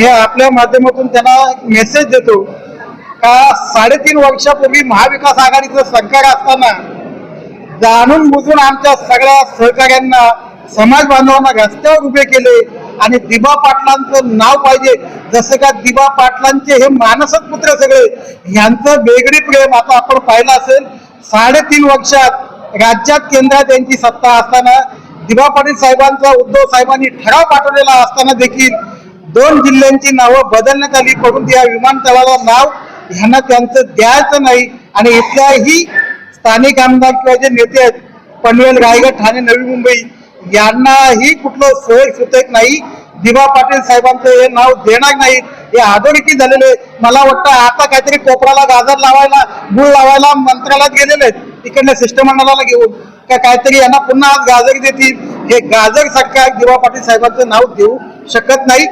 हे आपल्या माध्यमातून त्यांना मेसेज देतो. का साडेतीन वर्षापूर्वी महाविकास आघाडीचं सरकार असताना जाणून बुजून आमच्या सगळ्या सहकाऱ्यांना समाज बांधवांना रस्त्यावर उभे केले आणि दिबा पाटलांचं नाव पाहिजे. जसं का दिबा पाटलांचे हे मानसच पुत्र सगळे यांचं वेगळी प्रेम आता आपण पाहिलं असेल. साडेतीन वर्षात राज्यात केंद्रात यांची सत्ता असताना दिबा पाटील साहेबांचा उद्धव साहेबांनी ठराव पाठवलेला असताना देखील दोन जिल्ह्यांची नावं बदलण्यात आली. करून या विमानतळाला नाव. ह्यांना त्यांचं द्यायचं नाही. आणि इथल्याही स्थानिक आमदार किंवा जे नेते आहेत पनवेल रायगड ठाणे नवी मुंबई यांनाही कुठलं सोय सुतक नाही. दिवा पाटील साहेबांचं हे नाव देणार नाही हे अधोरेखित झालेले मला वाटतं आता काहीतरी कोपराला गाजर लावायला गुळ लावायला मंत्रालयात गेलेले आहेत. तिकडल्या शिष्टमंडळाला घेऊन. का काहीतरी यांना पुन्हा आज गाजर देतील. हे गाजर सरकार दिवा पाटील साहेबांचं नाव देऊ शकत नाही.